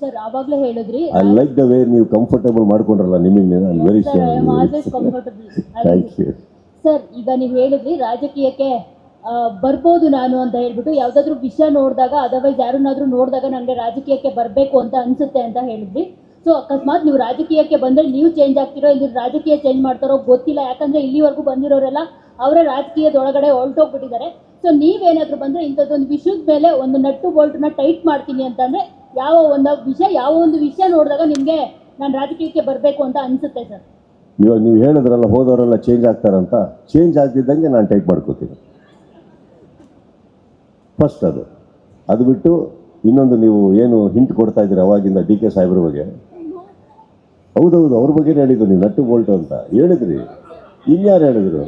Sir ಆವಾಗಲೇ ಹೇಳಿದ್ರಿ. I like the way ನೀವು ಕಂಫರ್ಟೇಬಲ್ ಮಾಡ್ಕೊಂಡ್ರಲ್ಲ ನಿಮಗೆ I am thank you sir ಈಗ ನೀವು ಹೇಳಿದ್ರಿ ರಾಜಕೀಯಕ್ಕೆ ಬರ್ಬೋದು ನಾನು ಅಂತ ಹೇಳ್ಬಿಟ್ಟು ಯಾವ್ದಾದ್ರು ವಿಷಯ ನೋಡಿದಾಗ ಅದರ್ವೈಸ್ ಯಾರನ್ನಾದ್ರೂ ನೋಡಿದಾಗ ನನಗೆ ರಾಜಕೀಯಕ್ಕೆ ಬರಬೇಕು ಅಂತ ಅನ್ಸುತ್ತೆ ಅಂತ ಹೇಳಿದ್ರಿ. ಸೊ ಅಕಸ್ಮಾತ್ ನೀವು ರಾಜಕೀಯಕ್ಕೆ ಬಂದ್ರೆ ನೀವು ಚೇಂಜ್ ಆಗ್ತಿರೋ ಇಲ್ಲಿ ರಾಜಕೀಯ ಚೇಂಜ್ ಮಾಡ್ತಾರೋ ಗೊತ್ತಿಲ್ಲ. ಯಾಕಂದ್ರೆ ಇಲ್ಲಿವರೆಗೂ ಬಂದಿರೋರೆಲ್ಲ ಅವರೇ ರಾಜಕೀಯದೊಳಗಡೆ ಹೊರಟೋಗ್ಬಿಟ್ಟಿದ್ದಾರೆ. ಸೊ ನೀವೇನಾದ್ರು ಬಂದ್ರೆ ಇಂಥದ್ದೊಂದು ವಿಷಯದ ಮೇಲೆ ಒಂದು ನಟ್ಟು ಬೋಲ್ಟ್ನ ಟೈಟ್ ಮಾಡ್ತೀನಿ ಅಂತಂದ್ರೆ ಯಾವ ಒಂದು ವಿಷಯ, ಯಾವ ಒಂದು ವಿಷಯ ನೋಡಿದಾಗ ನಿಮಗೆ ನಾನು ರಾಜಕೀಯಕ್ಕೆ ಬರಬೇಕು ಅಂತ ಅನ್ಸುತ್ತೆ ಸರ್. ಇವಾಗ ನೀವು ಹೇಳಿದ್ರಲ್ಲ, ಹೋದವರೆಲ್ಲ ಚೇಂಜ್ ಆಗ್ತಾರಂತ. ಚೇಂಜ್ ಆಗ್ತಿದ್ದಂಗೆ ನಾನು ಟೈಪ್ ಮಾಡ್ಕೋತೀನಿ. ಫಸ್ಟ್ ಅದು. ಅದು ಬಿಟ್ಟು ಇನ್ನೊಂದು ನೀವು ಏನು ಹಿಂಟ್ ಕೊಡ್ತಾ ಇದ್ದೀರಿ ಅವಾಗಿಂದ ಡಿ ಕೆ ಸಾಹೇಬ್ರ ಬಗ್ಗೆ? ಹೌದೌದು, ಅವ್ರ ಬಗ್ಗೆ ಹೇಳಿದ್ರು ನೀವು ನಟ್ಟು ಬೋಲ್ಟ್ ಅಂತ. ಹೇಳಿದ್ರಿ. ಇನ್ಯಾರು ಹೇಳಿದ್ರು?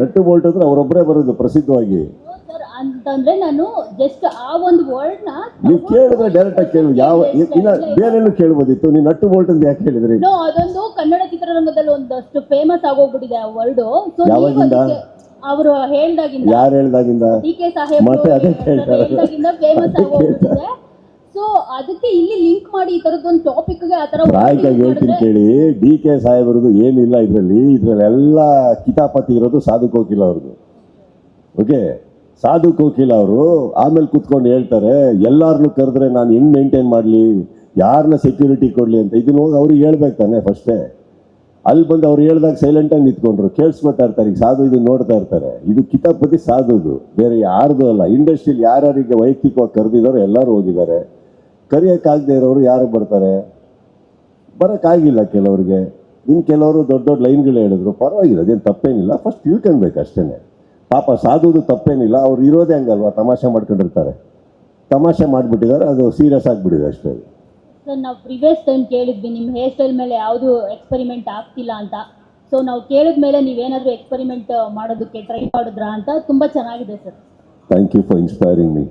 ನಟ್ಟು ಬೋಲ್ಟ್ ಅಂದ್ರೆ ಅವರೊಬ್ಬರೇ ಬರೋದು ಪ್ರಸಿದ್ಧವಾಗಿ. ಸರ್ ಅಂತಂದ್ರೆ ನಾನು ಜಸ್ಟ್ ಆ ಒಂದು ವರ್ಡ್ನ ನೀವು ಕೇಳಿದ್ರೆ ಡೈರೆಕ್ಟ್ ಆಗಿ ಕೇಳು. ಯಾವ ಇಲ್ಲ ಬೇರೆಲ್ಲೂ ಕೇಳ್ಬೋದಿತ್ತು. ನೀವು ನಟ್ಟು ಬೋಲ್ಟ್ ಅಂತ ಯಾಕೆ ಹೇಳಿದ್ರಿ ನೋ ಅದೊಂದು ಕನ್ನಡ ಚಿತ್ರರಂಗದಲ್ಲಿ ಒಂದಷ್ಟು ಫೇಮಸ್ ಆಗೋಗ್ಬಿಟ್ಟಿದೆ ಆ ವರ್ಡ್ ಸೊ ಯಾವಾಗಿಂದ? ಅವರು ಹೇಳ್ದಾಗಿಂದ ಯಾರು ಹೇಳ್ದಾಗಿಂದ? ಡಿ ಕೆ ಸಾಹೇಬ್ ಮತ್ತೆ ಅದೇ. ಹೇಳ್ದಾಗಿಂದ ಫೇಮಸ್ ಆಗೋಗ್ಬಿಟ್ಟಿದೆ. ಸೊ ಅದಕ್ಕೆ ಇಲ್ಲಿ ಲಿಂಕ್ ಮಾಡಿ ಈ ತರದೊಂದು ಟಾಪಿಕ್ಗೆ ಆ ತರ ಪ್ರಾಯವಾಗಿ ಹೇಳ್ತೀನಿ ಕೇಳಿ. ಡಿ ಕೆ ಸಾಹೇಬ್ರದ್ದು ಏನಿಲ್ಲ ಇದರಲ್ಲಿ. ಇದರಲ್ಲಿ ಎಲ್ಲ ಕಿತಾಪತಿ ಇರೋದು ಸಾಧು ಕೋಕಿಲ ಅವ್ರದ್ದು. ಓಕೆ ಸಾಧು ಕೋಕಿಲ ಅವರು ಆಮೇಲೆ ಕುತ್ಕೊಂಡು ಹೇಳ್ತಾರೆ ಎಲ್ಲಾರನ್ನು ಕರೆದ್ರೆ ನಾನು ಹೆಂಗ್ ಮೇಂಟೈನ್ ಮಾಡಲಿ? ಯಾರನ್ನ ಸೆಕ್ಯೂರಿಟಿ ಕೊಡಲಿ ಅಂತ? ಇದನ್ನ ಹೋಗಿ ಅವ್ರಿಗೆ ಹೇಳ್ಬೇಕು ತಾನೆ ಫಸ್ಟೇ. ಅಲ್ಲಿ ಬಂದು ಅವ್ರು ಹೇಳ್ದಾಗ ಸೈಲೆಂಟಾಗಿ ನಿಂತ್ಕೊಂಡ್ರು. ಕೇಳಿಸ್ಕೊತಾ ಇರ್ತಾರೆ, ಈಗ ಸಾಧು ಇದು ನೋಡ್ತಾ ಇರ್ತಾರೆ. ಇದು ಕಿತಾಪತಿ ಸಾಧುದು ಬೇರೆ ಯಾರ್ದು ಅಲ್ಲ. ಇಂಡಸ್ಟ್ರಿಯಲ್ಲಿ ಯಾರ್ಯಾರಿಗೆ ವೈಯಕ್ತಿಕವಾಗಿ ಕರೆದಿದ್ದಾರೋ ಎಲ್ಲರೂ ಹೋಗಿದ್ದಾರೆ. ಕರೆಯೋಕ್ಕಾಗದೇ ಇರೋರು ಯಾರು ಬರ್ತಾರೆ? ಬರೋಕ್ಕಾಗಿಲ್ಲ ಕೆಲವ್ರಿಗೆ. ಇನ್ನು ಕೆಲವರು ದೊಡ್ಡ ದೊಡ್ಡ ಲೈನ್ಗಳು ಹೇಳಿದ್ರು. ಪರವಾಗಿಲ್ಲ, ಅದೇನು ತಪ್ಪೇನಿಲ್ಲ. ಫಸ್ಟ್ ತಿಳ್ಕೊಳ್ಬೇಕು ಅಷ್ಟೇ ಪಾಪ ಸಾಧುದು ತಪ್ಪೇನಿಲ್ಲ ಅವ್ರು ಇರೋದೇ ಹಂಗಲ್ವಾ ತಮಾಷೆ ಮಾಡ್ಕೊಂಡಿರ್ತಾರೆ. ತಮಾಷೆ ಮಾಡಿಬಿಟ್ಟಿದ್ದಾರೆ ಅದು ಸೀರಿಯಸ್ ಆಗಿಬಿಟ್ಟಿದೆ ಅಷ್ಟೇ. ಸರ್ ನಾವು ಪ್ರಿವಿಯಸ್ ಟೈಮ್ ಕೇಳಿದ್ವಿ ನಿಮ್ಮ ಹೇರ್ ಸ್ಟೈಲ್ ಮೇಲೆ ಯಾವುದು ಎಕ್ಸ್ಪೆರಿಮೆಂಟ್ ಆಗ್ತಿಲ್ಲ ಅಂತ. ಸೊ ನಾವು ಕೇಳಿದ ಮೇಲೆ ನೀವೇನಾದರೂ ಎಕ್ಸ್ಪೆರಿಮೆಂಟ್ ಮಾಡೋದಕ್ಕೆ ಟ್ರೈ ಮಾಡಿದ್ರಾ ಅಂತ ತುಂಬ ಚೆನ್ನಾಗಿದೆ sir. Thank you for inspiring me